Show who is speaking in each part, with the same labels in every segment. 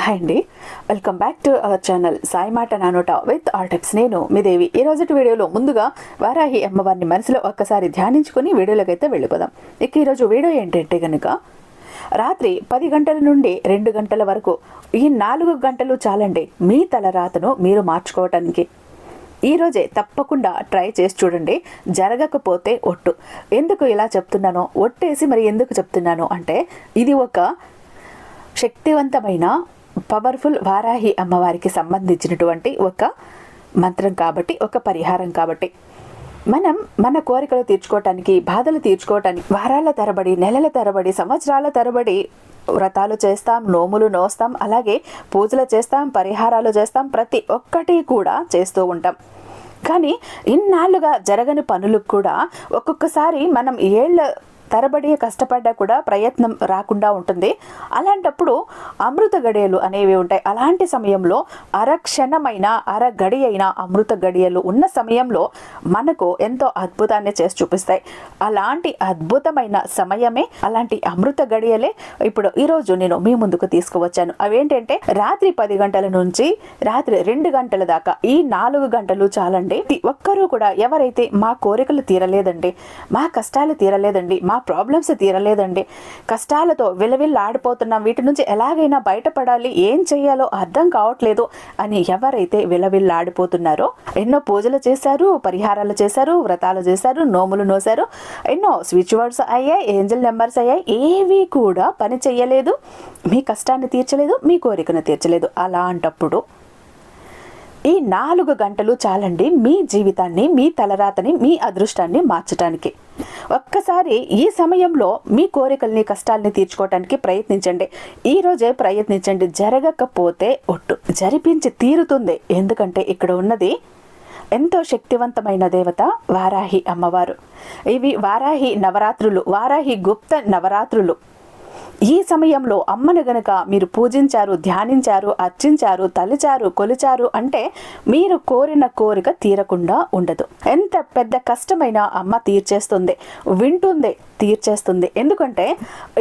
Speaker 1: Hi అండి. Welcome back to our channel Sai మాట నానోట విత్ ఆల్ టిప్స్ నేను మీ దేవి ఈ రోజుటి వీడియోలో ముందుగా వారాహి అమ్మవారిని మనసులో ఒక్కసారి ధ్యానించుకుని వీడియోలోకి అయితే వెళ్ళిపోదాం. ఇక ఈరోజు వీడియో ఏంటంటే కనుక రాత్రి పది గంటల నుండి రెండు గంటల వరకు ఈ నాలుగు గంటలు చాలండి మీ తలరాతను మీరు మార్చుకోవటానికి. ఈరోజే తప్పకుండా ట్రై చేసి చూడండి జరగకపోతే ఒట్టు. ఎందుకు ఇలా చెప్తున్నానో ఒట్టేసి మరి ఎందుకు చెప్తున్నాను అంటే ఇది ఒక శక్తివంతమైన పవర్ఫుల్ వారాహి అమ్మవారికి సంబంధించినటువంటి ఒక మంత్రం కాబట్టి ఒక పరిహారం కాబట్టి. మనం మన కోరికలు తీర్చుకోవటానికి బాధలు తీర్చుకోవటానికి వారాల తరబడి నెలల తరబడి సంవత్సరాల తరబడి వ్రతాలు చేస్తాం నోములు నోస్తాం అలాగే పూజలు చేస్తాం పరిహారాలు చేస్తాం ప్రతి ఒక్కటి కూడా చేస్తూ ఉంటాం. కానీ ఇన్నాళ్ళుగా జరగని పనులకు కూడా ఒక్కొక్కసారి మనం ఏళ్ళ తరబడి కష్టపడ్డా కూడా ప్రయత్నం రాకుండా ఉంటుంది. అలాంటప్పుడు అమృత గడియలు అనేవి ఉంటాయి. అలాంటి సమయంలో అరక్షణమైన అర గడి అయిన అమృత గడియలు ఉన్న సమయంలో మనకు ఎంతో అద్భుతాన్ని చేసి చూపిస్తాయి. అలాంటి అద్భుతమైన సమయమే అలాంటి అమృత గడియలే ఇప్పుడు ఈరోజు నేను మీ ముందుకు తీసుకువచ్చాను. అవేంటంటే రాత్రి పది గంటల నుంచి రాత్రి రెండు గంటల దాకా ఈ నాలుగు గంటలు చాలండి. ఒక్కరూ కూడా ఎవరైతే మా కోరికలు తీరలేదండి మా కష్టాలు తీరలేదండి మా ప్రాబ్లమ్స్ తీరలేదండి. కష్టాలతో విలవిల్లాడిపోతున్నాం వీటి నుంచి ఎలాగైనా బయటపడాలి ఏం చేయాలో అర్థం కావట్లేదు అని ఎవరైతే విలవిల్లాడిపోతున్నారో ఎన్నో పూజలు చేశారు పరిహారాలు చేశారు వ్రతాలు చేశారు నోములు నోశారు ఎన్నో స్విచ్ వర్డ్స్ అయ్యాయి ఏంజల్ నెంబర్స్ అయ్యాయి ఏవి కూడా పని చేయలేదు మీ కష్టాన్ని తీర్చలేదు మీ కోరికను తీర్చలేదు. అలాంటప్పుడు ఈ నాలుగు గంటలు చాలండి మీ జీవితాన్ని మీ తలరాతని మీ అదృష్టాన్ని మార్చడానికి ఒక్కసారి ఈ సమయంలో మీ కోరికల్ని కష్టాల్ని తీర్చుకోవటానికి ప్రయత్నించండి. ఈ రోజే ప్రయత్నించండి. జరగకపోతే ఒట్టు. జరిపించి తీరుతుంది. ఎందుకంటే ఇక్కడ ఉన్నది ఎంతో శక్తివంతమైన దేవత వారాహి అమ్మవారు. ఇవి వారాహి నవరాత్రులు వారాహి గుప్త నవరాత్రులు. ఈ సమయంలో అమ్మను గనుక మీరు పూజించారు ధ్యానించారు అర్చించారు తలిచారు కొలిచారు అంటే మీరు కోరిన కోరిక తీరకుండా ఉండదు. ఎంత పెద్ద కష్టమైన అమ్మ తీర్చేస్తుంది వింటుంది తీర్చేస్తుంది. ఎందుకంటే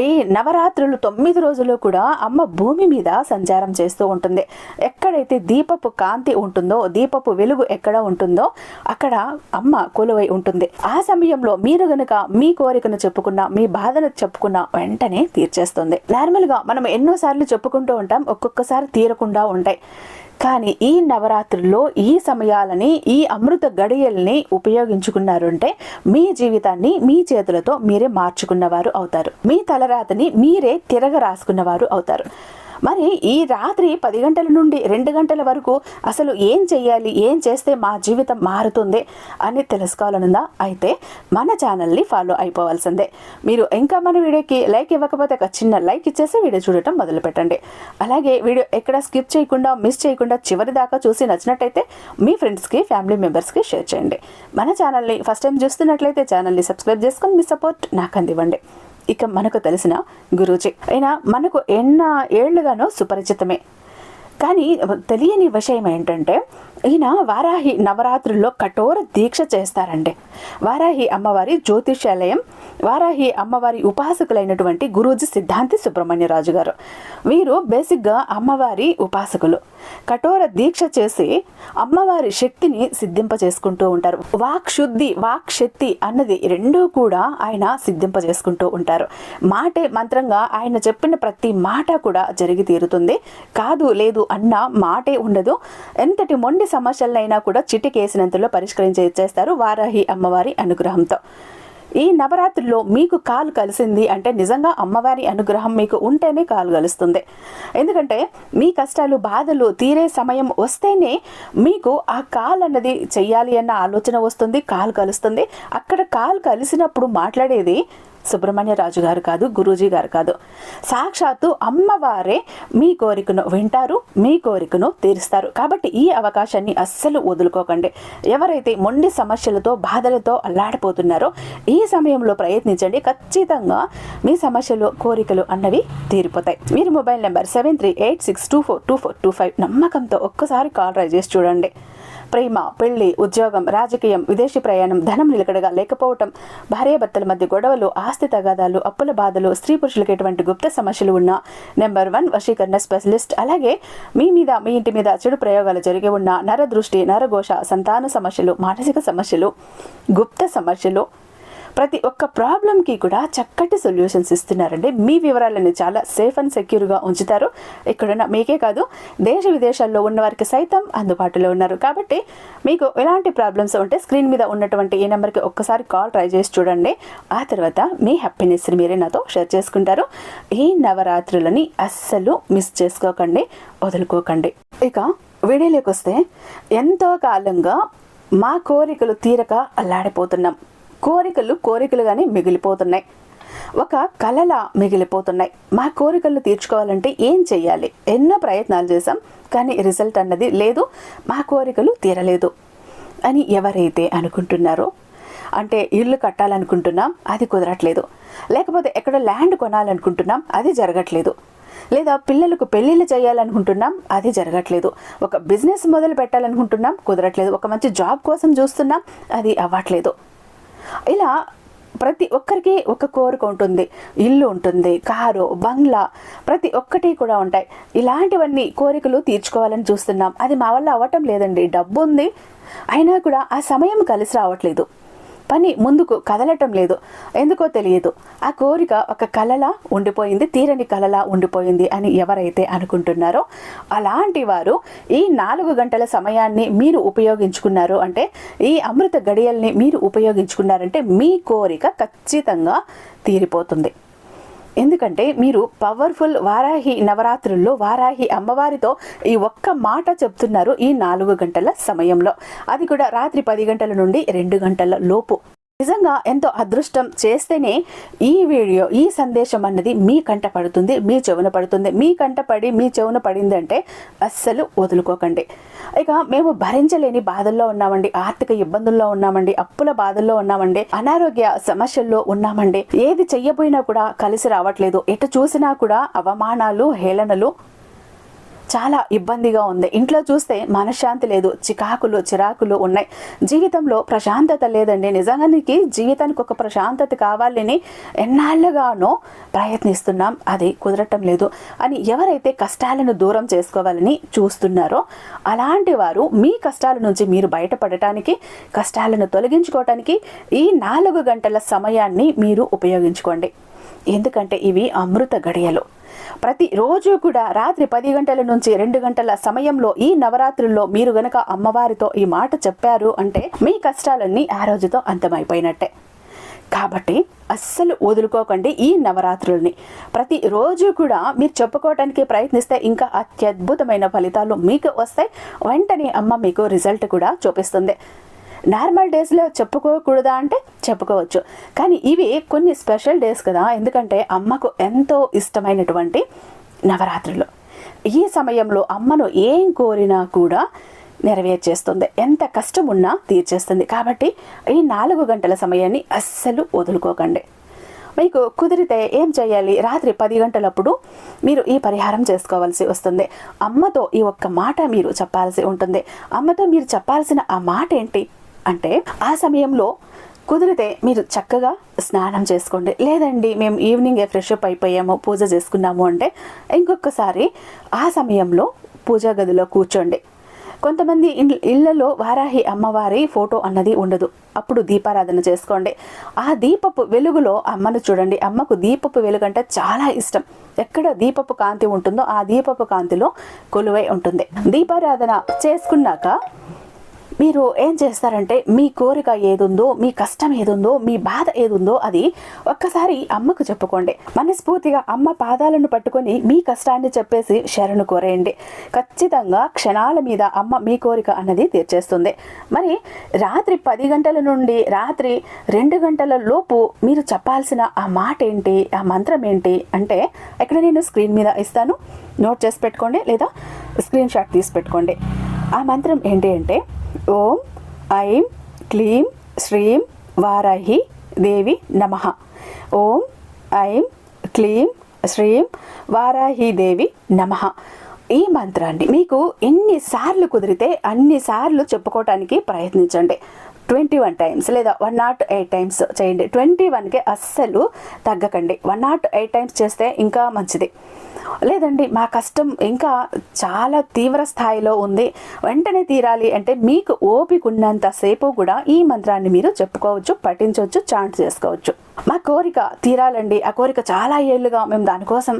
Speaker 1: ఈ నవరాత్రులు తొమ్మిది రోజులు కూడా అమ్మ భూమి మీద సంచారం చేస్తూ ఉంటుంది. ఎక్కడైతే దీపపు కాంతి ఉంటుందో దీపపు వెలుగు ఎక్కడ ఉంటుందో అక్కడ అమ్మ కొలువై ఉంటుంది. ఆ సమయంలో మీరు గనుక మీ కోరికను చెప్పుకున్న మీ బాధను చెప్పుకున్న వెంటనే తీర్చేస్తారు చేస్తుంది నార్మల్గా మనం ఎన్నోసార్లు చెప్పుకుంటూ ఉంటాం ఒక్కొక్కసారి తీరకుండా ఉంటాయి. కానీ ఈ నవరాత్రుల్లో ఈ సమయాలని ఈ అమృత గడియల్ని ఉపయోగించుకున్నారంటే మీ జీవితాన్ని మీ చేతులతో మీరే మార్చుకున్నవారు అవుతారు. మీ తలరాతని మీరే తిరగ రాసుకున్నవారు అవుతారు. మరి ఈ రాత్రి పది గంటల నుండి రెండు గంటల వరకు అసలు ఏం చేయాలి ఏం చేస్తే మా జీవితం మారుతుంది? అని తెలుసుకోవాలనుందా? అయితే మన ఛానల్ని ఫాలో అయిపోవాల్సిందే. మీరు ఇంకా మన వీడియోకి లైక్ ఇవ్వకపోతే ఒక చిన్న లైక్ ఇచ్చేసి వీడియో చూడటం మొదలు పెట్టండి అలాగే వీడియో ఎక్కడ స్కిప్ చేయకుండా మిస్ చేయకుండా చివరి దాకా చూసి నచ్చినట్టయితే మీ ఫ్రెండ్స్కి ఫ్యామిలీ మెంబర్స్కి షేర్ చేయండి. మన ఛానల్ని ఫస్ట్ టైం చూస్తున్నట్లయితే ఛానల్ని సబ్స్క్రైబ్ చేసుకొని మీ సపోర్ట్ నాకు అందివ్వండి ఇక మనకు తెలిసిన గురూజీ. అయినా మనకు ఎన్న ఏళ్ళుగానో సుపరిచితమే. కానీ తెలియని విషయం ఏంటంటే ఈయన వారాహి నవరాత్రుల్లో కఠోర దీక్ష చేస్తారండి. వారాహి అమ్మవారి జ్యోతిషాలయం వారాహి అమ్మవారి ఉపాసకులైనటువంటి గురూజీ సిద్ధాంతి సుబ్రహ్మణ్యరాజు గారు. వీరు బేసిక్గా అమ్మవారి ఉపాసకులు. కఠోర దీక్ష చేసి అమ్మవారి శక్తిని సిద్ధింప చేసుకుంటూ ఉంటారు. వాక్ శుద్ధి వాక్ శక్తి అన్నది రెండూ కూడా ఆయన సిద్ధింప చేసుకుంటూ ఉంటారు. మాటే మంత్రంగా ఆయన చెప్పిన ప్రతి మాట కూడా జరిగి తీరుతుంది. కాదు లేదు అన్న మాటే ఉండదు. ఎంతటి మొండి సమస్యలైనా కూడా చిటికేసినంతలో పరిష్కరించే చేస్తారు వారాహి అమ్మవారి అనుగ్రహంతో. ఈ నవరాత్రిలో మీకు కాలు కలిసింది అంటే నిజంగా అమ్మవారి అనుగ్రహం మీకు ఉంటేనే కాలు కలుస్తుంది. ఎందుకంటే మీ కష్టాలు బాధలు తీరే సమయం వస్తేనే మీకు ఆ కాలు అన్నది చెయ్యాలి అన్న ఆలోచన వస్తుంది కాలు కలుస్తుంది. అక్కడ కాలు కలిసినప్పుడు మాట్లాడేది సుబ్రహ్మణ్య రాజు గారు కాదు గురూజీ గారు కాదు. సాక్షాత్తు అమ్మవారే మీ కోరికను వింటారు మీ కోరికను తీరుస్తారు. కాబట్టి ఈ అవకాశాన్ని అస్సలు వదులుకోకండి. ఎవరైతే మొండి సమస్యలతో బాధలతో అల్లాడిపోతున్నారో ఈ సమయంలో ప్రయత్నించండి. ఖచ్చితంగా మీ సమస్యలు కోరికలు అన్నవి తీరిపోతాయి. మీరు mobile number seven three eight six two four two four two five నమ్మకంతో ఒక్కసారి కాల్ ట్రై చేసి చూడండి. ప్రేమ పెళ్ళి ఉద్యోగం రాజకీయం విదేశీ ప్రయాణం ధనం నిలకడగా లేకపోవటం భార్యాభర్తల మధ్య గొడవలు ఆస్తి తగాదాలు అప్పుల బాధలు స్త్రీ పురుషులకు ఎటువంటి గుప్త సమస్యలు ఉన్న నెంబర్ వన్ వశీకరణ స్పెషలిస్ట్. అలాగే మీ మీద మీ ఇంటి మీద చెడు ప్రయోగాలు జరిగి ఉన్న నరదృష్టి నరఘోష సంతాన సమస్యలు మానసిక సమస్యలు గుప్త సమస్యలు ప్రతి ఒక్క ప్రాబ్లంకి కూడా చక్కటి సొల్యూషన్స్ ఇస్తున్నారండి. మీ వివరాలను చాలా సేఫ్ అండ్ సెక్యూర్గా ఉంచుతారు. ఇక్కడున్న మీకే కాదు దేశ విదేశాల్లో ఉన్న వారికి సైతం అందుబాటులో ఉన్నారు. కాబట్టి మీకు ఎలాంటి ప్రాబ్లమ్స్ ఉంటే స్క్రీన్ మీద ఉన్నటువంటి ఈ నెంబర్కి ఒక్కసారి కాల్ ట్రై చేసి చూడండి. ఆ తర్వాత మీ హ్యాపీనెస్ని మీరే నాతో షేర్ చేసుకుంటారు. ఈ నవరాత్రులని అస్సలు మిస్ చేసుకోకండి వదులుకోకండి. ఇక వీడియోలోకి వస్తే ఎంతో కాలంగా మా కోరికలు తీరక అల్లాడిపోతున్నాం. కోరికలు కోరికలుగానే మిగిలిపోతున్నాయి. ఒక కలలా మిగిలిపోతున్నాయి. మా కోరికలు తీర్చుకోవాలంటే ఏం చెయ్యాలి? ఎన్నో ప్రయత్నాలు చేశాం కానీ రిజల్ట్ అన్నది లేదు మా కోరికలు తీరలేదు అని ఎవరైతే అనుకుంటున్నారో అంటే ఇల్లు కట్టాలనుకుంటున్నాం అది కుదరట్లేదు. లేకపోతే ఎక్కడ ల్యాండ్ కొనాలనుకుంటున్నాం అది జరగట్లేదు. లేదా పిల్లలకు పెళ్ళిళ్ళు చేయాలనుకుంటున్నాం అది జరగట్లేదు. ఒక బిజినెస్ మొదలు పెట్టాలనుకుంటున్నాం కుదరట్లేదు. ఒక మంచి జాబ్ కోసం చూస్తున్నాం అది అవ్వట్లేదు. ఇలా ప్రతి ఒక్కరికి ఒక కోరిక ఉంటుంది. ఇల్లు ఉంటుంది కారు బంగ్లా ప్రతి ఒక్కటి కూడా ఉంటాయి. ఇలాంటివన్నీ కోరికలు తీర్చుకోవాలని చూస్తున్నాం. అది మా వల్ల అవ్వటం లేదండి. డబ్బు ఉంది అయినా కూడా ఆ సమయం కలిసి రావట్లేదు. పని ముందుకు కదలటం లేదు. ఎందుకో తెలియదు. ఆ కోరిక ఒక కలలా ఉండిపోయింది తీరని కలలా ఉండిపోయింది అని ఎవరైతే అనుకుంటున్నారో అలాంటి వారు ఈ నాలుగు గంటల సమయాన్ని మీరు ఉపయోగించుకున్నారు అంటే ఈ అమృత గడియల్ని మీరు ఉపయోగించుకున్నారంటే మీ కోరిక ఖచ్చితంగా తీరిపోతుంది. ఎందుకంటే మీరు పవర్ఫుల్ వారాహి నవరాత్రుల్లో వారాహి అమ్మవారితో ఈ ఒక్క మాట చెప్తున్నారు ఈ నాలుగు గంటల సమయంలో. అది కూడా రాత్రి పది గంటల నుండి రెండు గంటల లోపు. నిజంగా ఎంతో అదృష్టం చేస్తేనే ఈ వీడియో ఈ సందేశం అన్నది మీ కంట పడుతుంది మీ చెవున పడుతుంది. మీ కంట పడి మీ చెవున పడిందంటే అస్సలు వదులుకోకండి. ఇక మేము భరించలేని బాధల్లో ఉన్నామండి ఆర్థిక ఇబ్బందుల్లో ఉన్నామండి అప్పుల బాధల్లో ఉన్నామండి అనారోగ్య సమస్యల్లో ఉన్నామండి. ఏది చెయ్యబోయినా కూడా కలిసి రావట్లేదు. ఎటు చూసినా కూడా అవమానాలు హేళనలు చాలా ఇబ్బందిగా ఉంది. ఇంట్లో చూస్తే మనశ్శాంతి లేదు చికాకులు చిరాకులు ఉన్నాయి. జీవితంలో ప్రశాంతత లేదండి. నిజానికి జీవితానికి ఒక ప్రశాంతత కావాలని ఎన్నాళ్ళుగానో ప్రయత్నిస్తున్నాం. అది కుదరటం లేదు. అని ఎవరైతే కష్టాలను దూరం చేసుకోవాలని చూస్తున్నారో అలాంటి వారు మీ కష్టాల నుంచి మీరు బయటపడటానికి కష్టాలను తొలగించుకోవటానికి ఈ నాలుగు గంటల సమయాన్ని మీరు ఉపయోగించుకోండి. ఎందుకంటే ఇవి అమృత గడియలు. ప్రతిరోజు కూడా రాత్రి పది గంటల నుంచి రెండు గంటల సమయంలో ఈ నవరాత్రుల్లో మీరు గనక అమ్మవారితో ఈ మాట చెప్పారు అంటే మీ కష్టాలన్నీ ఆ రోజుతో అంతమైపోయినట్టే. కాబట్టి అస్సలు వదులుకోకండి ఈ నవరాత్రుల్ని. ప్రతిరోజు కూడా మీరు చెప్పుకోవడానికి ప్రయత్నిస్తే ఇంకా అత్యద్భుతమైన ఫలితాలు మీకు వస్తాయి. వెంటనే అమ్మ మీకు రిజల్ట్ కూడా చూపిస్తుంది. నార్మల్ డేస్లో చెప్పుకోకూడదా అంటే చెప్పుకోవచ్చు. కానీ ఇవి కొన్ని స్పెషల్ డేస్ కదా ఎందుకంటే అమ్మకు ఎంతో ఇష్టమైనటువంటి నవరాత్రులు. ఈ సమయంలో అమ్మను ఏం కోరినా కూడా నెరవేర్చేస్తుంది. ఎంత కష్టం ఉన్నా తీర్చేస్తుంది. కాబట్టి ఈ నాలుగు గంటల సమయాన్ని అస్సలు వదులుకోకండి. మీకు కుదిరితే ఏం చేయాలి? రాత్రి పది గంటలప్పుడు మీరు ఈ పరిహారం చేసుకోవాల్సి వస్తుంది. అమ్మతో ఈ ఒక్క మాట మీరు చెప్పాల్సి ఉంటుంది. అమ్మతో మీరు చెప్పాల్సిన ఆ మాట ఏంటి అంటే ఆ సమయంలో కుదిరితే మీరు చక్కగా స్నానం చేసుకోండి. లేదండి మేము ఈవినింగే ఫ్రెష్ అప్ అయిపోయాము పూజ చేసుకున్నాము అంటే ఇంకొకసారి ఆ సమయంలో పూజా గదిలో కూర్చోండి. కొంతమంది ఇళ్ళలో వారాహి అమ్మవారి ఫోటో అన్నది ఉండదు. అప్పుడు దీపారాధన చేసుకోండి. ఆ దీపపు వెలుగులో అమ్మను చూడండి. అమ్మకు దీపపు వెలుగు అంటే చాలా ఇష్టం. ఎక్కడ దీపపు కాంతి ఉంటుందో ఆ దీపపు కాంతిలో కొలువై ఉంటుంది. దీపారాధన చేసుకున్నాక మీరు ఏం చేస్తారంటే మీ కోరిక ఏదుందో మీ కష్టం ఏదుందో మీ బాధ ఏదుందో అది ఒక్కసారి అమ్మకు చెప్పుకోండి. మనస్ఫూర్తిగా అమ్మ పాదాలను పట్టుకొని మీ కష్టాన్ని చెప్పేసి శరణు కోరేయండి. ఖచ్చితంగా క్షణాల మీద అమ్మ మీ కోరిక అన్నది తీర్చేస్తుంది. మరి రాత్రి పది గంటల నుండి రాత్రి రెండు గంటల లోపు మీరు చెప్పాల్సిన ఆ మాట ఏంటి ఆ మంత్రం ఏంటి అంటే ఇక్కడ నేను స్క్రీన్ మీద ఇస్తాను. నోట్ చేసి పెట్టుకోండి లేదా స్క్రీన్ షాట్ తీసి పెట్టుకోండి. ఆ మంత్రం ఏంటి అంటే ఓం ఐం క్లీం శ్రీం వారాహి దేవి నమ. ఓం ఐం క్లీం శ్రీం వారాహి దేవి నమ. ఈ మంత్రాన్ని మీకు ఎన్నిసార్లు కుదిరితే అన్నిసార్లు చెప్పుకోవటానికి ప్రయత్నించండి. ట్వంటీ వన్ టైమ్స్ లేదా వన్ నాట్ ఎయిట్ టైమ్స్ చేయండి. ట్వంటీ వన్కి అస్సలు తగ్గకండి. వన్ నాట్ ఎయిట్ టైమ్స్ చేస్తే ఇంకా మంచిది. లేదండి మా కష్టం ఇంకా చాలా తీవ్ర స్థాయిలో ఉంది. వెంటనే తీరాలి అంటే మీకు ఓపిక ఉన్నంతసేపు కూడా ఈ మంత్రాన్ని మీరు చెప్పుకోవచ్చు పఠించవచ్చు చాంట్ చేసుకోవచ్చు. మా కోరిక తీరాలండి. ఆ కోరిక చాలా ఏళ్ళుగా మేము దానికోసం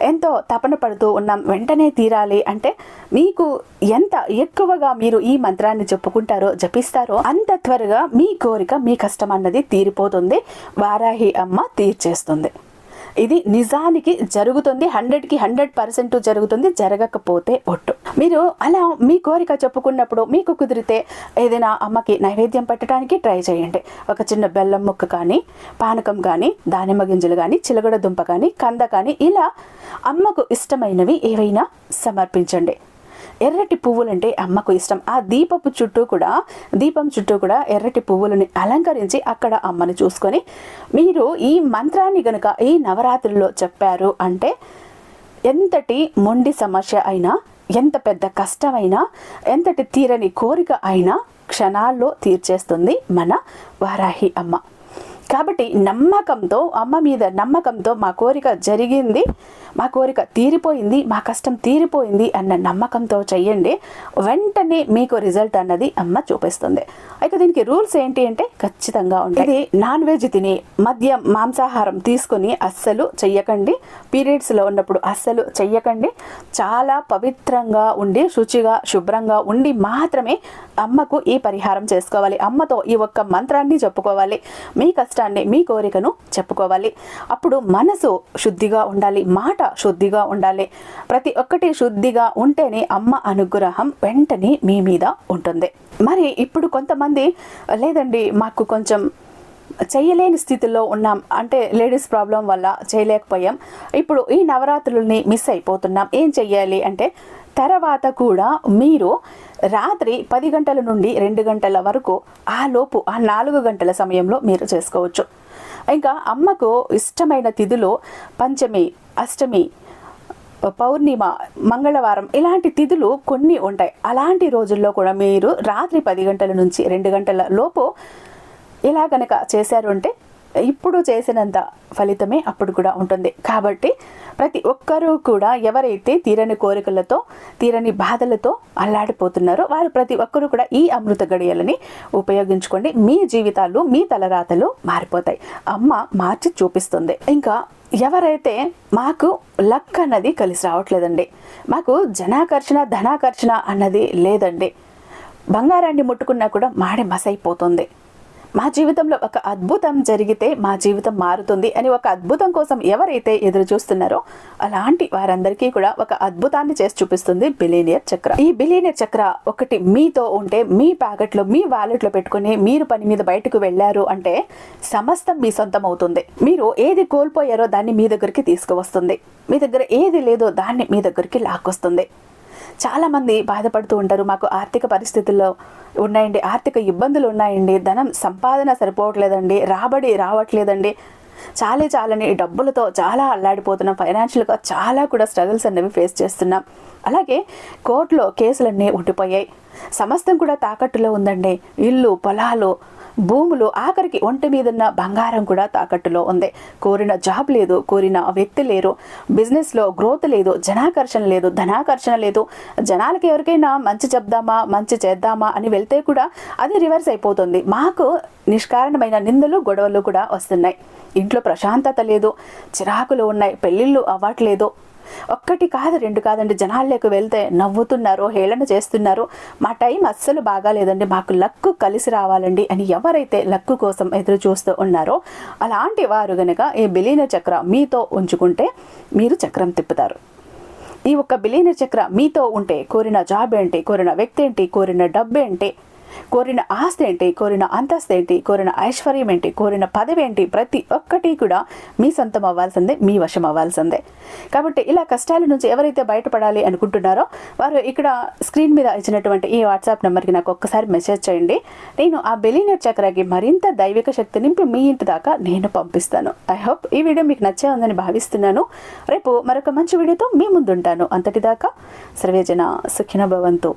Speaker 1: ఎంతో తపన పడుతూ ఉన్నాం. వెంటనే తీరాలి అంటే మీకు ఎంత ఎక్కువగా మీరు ఈ మంత్రాన్ని చెప్పుకుంటారో జపిస్తారో అంత త్వరగా మీ కోరిక మీ కష్టం అన్నది తీరిపోతుంది. వారాహి అమ్మ తీర్చేస్తుంది. ఇది నిజానికి జరుగుతుంది. హండ్రెడ్కి హండ్రెడ్ పర్సెంట్ జరుగుతుంది. జరగకపోతే ఒట్టు. మీరు అలా మీ కోరిక చెప్పుకున్నప్పుడు మీకు కుదిరితే ఏదైనా అమ్మకి నైవేద్యం పెట్టడానికి ట్రై చేయండి. ఒక చిన్న బెల్లం ముక్క కానీ పానకం కానీ దానిమ్మ గింజలు కానీ చిలగడ దుంప కానీ కంద కానీ ఇలా అమ్మకు ఇష్టమైనవి ఏవైనా సమర్పించండి. ఎర్రటి పువ్వులంటే అమ్మకు ఇష్టం. ఆ దీపపు చుట్టూ కూడా దీపం చుట్టూ కూడా ఎర్రటి పువ్వులని అలంకరించి అక్కడ అమ్మని చూసుకొని మీరు ఈ మంత్రాన్ని గనుక ఈ నవరాత్రిలో చెప్పారు అంటే ఎంతటి మొండి సమస్య అయినా ఎంత పెద్ద కష్టమైనా ఎంతటి తీరని కోరిక అయినా క్షణాల్లో తీర్చేస్తుంది మన వారాహి అమ్మ. కాబట్టి నమ్మకంతో అమ్మ మీద నమ్మకంతో మా కోరిక జరిగింది మా కోరిక తీరిపోయింది మా కష్టం తీరిపోయింది అన్న నమ్మకంతో చెయ్యండి. వెంటనే మీకు రిజల్ట్ అన్నది అమ్మ చూపిస్తుంది. అయితే దీనికి రూల్స్ ఏంటి అంటే ఖచ్చితంగా ఉంటాయి. ఇది నాన్ వెజ్ తిని మద్యం మాంసాహారం తీసుకొని అస్సలు చెయ్యకండి. పీరియడ్స్లో ఉన్నప్పుడు అస్సలు చెయ్యకండి. చాలా పవిత్రంగా ఉండి శుచిగా శుభ్రంగా ఉండి మాత్రమే అమ్మకు ఈ పరిహారం చేసుకోవాలి. అమ్మతో ఈ ఒక్క మంత్రాన్ని చెప్పుకోవాలి. మీ కష్టాన్ని మీ కోరికను చెప్పుకోవాలి. అప్పుడు మనసు శుద్ధిగా ఉండాలి. మాట శుద్ధిగా ఉండాలి. ప్రతి ఒక్కటి శుద్ధిగా ఉంటేనే అమ్మ అనుగ్రహం వెంటనే మీ మీద ఉంటుంది. మరి ఇప్పుడు కొంతమంది లేదండి మాకు కొంచెం చేయలేని స్థితిలో ఉన్నాం. అంటే లేడీస్ ప్రాబ్లం వల్ల చేయలేకపోయాం. ఇప్పుడు ఈ నవరాత్రుల్ని మిస్ అయిపోతున్నాం. ఏం చెయ్యాలి అంటే తర్వాత కూడా మీరు రాత్రి పది గంటల నుండి రెండు గంటల వరకు ఆ లోపు ఆ నాలుగు గంటల సమయంలో మీరు చేసుకోవచ్చు. ఇంకా అమ్మకు ఇష్టమైన తిథులు పంచమి అష్టమి పౌర్ణిమ మంగళవారం ఇలాంటి తిథులు కొన్ని ఉంటాయి. అలాంటి రోజుల్లో కూడా మీరు రాత్రి పది గంటల నుంచి రెండు గంటల లోపు ఇలా కనుక చేశారు అంటే ఇప్పుడు చేసినంత ఫలితమే అప్పుడు కూడా ఉంటుంది. కాబట్టి ప్రతి ఒక్కరూ కూడా ఎవరైతే తీరని కోరికలతో తీరని బాధలతో అల్లాడిపోతున్నారో వారు ప్రతి ఒక్కరూ కూడా ఈ అమృత గడియలని ఉపయోగించుకోండి. మీ జీవితాలు మీ తలరాతలు మారిపోతాయి. అమ్మ మార్చి చూపిస్తుంది. ఇంకా ఎవరైతే మాకు లక్ అన్నది కలిసి రావట్లేదండి మాకు జనాకర్షణ ధనాకర్షణ అన్నది లేదండి బంగారాన్ని ముట్టుకున్నా కూడా మాడి మసైపోతుంది. మా జీవితంలో ఒక అద్భుతం జరిగితే మా జీవితం మారుతుంది అని ఒక అద్భుతం కోసం ఎవరైతే ఎదురు చూస్తున్నారో అలాంటి వారందరికీ కూడా ఒక అద్భుతాన్ని చేసి చూపిస్తుంది బిలీనియర్ చక్ర. ఈ బిలీనియర్ చక్ర ఒకటి మీతో ఉంటే మీ ప్యాకెట్లో మీ వాలెట్లో పెట్టుకుని మీరు పని మీద బయటకు వెళ్ళారు అంటే సమస్తం మీ సొంతం అవుతుంది మీరు ఏది కోల్పోయారో దాన్ని మీ దగ్గరికి తీసుకువస్తుంది. మీ దగ్గర ఏది లేదో దాన్ని మీ దగ్గరికి లాక్కొస్తుంది. చాలామంది బాధపడుతూ ఉంటారు మాకు ఆర్థిక పరిస్థితుల్లో ఉన్నాయండి ఆర్థిక ఇబ్బందులు ఉన్నాయండి ధనం సంపాదన సరిపోవట్లేదండి రాబడి రావట్లేదండి. చాలే చాలని డబ్బులతో చాలా అల్లాడిపోతున్నాం. ఫైనాన్షియల్గా చాలా కూడా స్ట్రగుల్స్ అనేవి ఫేస్ చేస్తున్నాం. అలాగే కోర్టులో కేసులన్నీ ఉండిపోయాయి. సమస్తం కూడా తాకట్టులో ఉందండి. ఇల్లు పొలాలు భూములు ఆఖరికి ఒంటి మీదున్న బంగారం కూడా తాకట్టులో ఉంది. కోరిన జాబ్ లేదు కోరిన వ్యక్తి లేరు బిజినెస్లో గ్రోత్ లేదు జనాకర్షణ లేదు ధనాకర్షణ లేదు. జనాలకి ఎవరికైనా మంచి చెప్దామా మంచి చేద్దామా అని వెళ్తే కూడా అది రివర్స్ అయిపోతుంది. మాకు నిష్కారణమైన నిందలు గొడవలు కూడా వస్తున్నాయి. ఇంట్లో ప్రశాంతత లేదు చిరాకులు ఉన్నాయి పెళ్ళిళ్ళు అవ్వట్లేదు. ఒక్కటి కాదు రెండు కాదండి. జనాల్లోకి వెళ్తే నవ్వుతున్నారు హేళన చేస్తున్నారు. మా టైం అస్సలు బాగాలేదండి. మాకు లక్కు కలిసి రావాలండి అని ఎవరైతే లక్కు కోసం ఎదురు చూస్తూ ఉన్నారో అలాంటి వారు గనక ఈ బిలీన చక్ర మీతో ఉంచుకుంటే మీరు చక్రం తిప్పుతారు. ఈ ఒక్క బిలీన చక్ర మీతో ఉంటే కోరిన జాబ్ ఏంటి కోరిన వ్యక్తి ఏంటి కోరిన డబ్బు ఏంటి కోరిన ఆస్తి ఏంటి? కోరిన అంతస్తు ఏంటి? కోరిన ఐశ్వర్యం ఏంటి? కోరిన పదవి ఏంటి? ప్రతి ఒక్కటి కూడా మీ సొంతం అవ్వాల్సిందే మీ వశం అవ్వాల్సిందే. కాబట్టి ఇలా కష్టాల నుంచి ఎవరైతే బయటపడాలి అనుకుంటున్నారో వారు ఇక్కడ స్క్రీన్ మీద ఇచ్చినటువంటి ఈ వాట్సాప్ నెంబర్కి నాకు ఒక్కసారి మెసేజ్ చేయండి. నేను ఆ బెలీనర్ చక్రాకి మరింత దైవిక శక్తి నింపి మీ ఇంటి దాకా నేను పంపిస్తాను. ఐ హోప్ ఈ వీడియో మీకు నచ్చే ఉందని భావిస్తున్నాను. రేపు మరొక మంచి వీడియోతో మీ ముందుంటాను. అంతటిదాకా సర్వేజన సుఖిన భవంతు.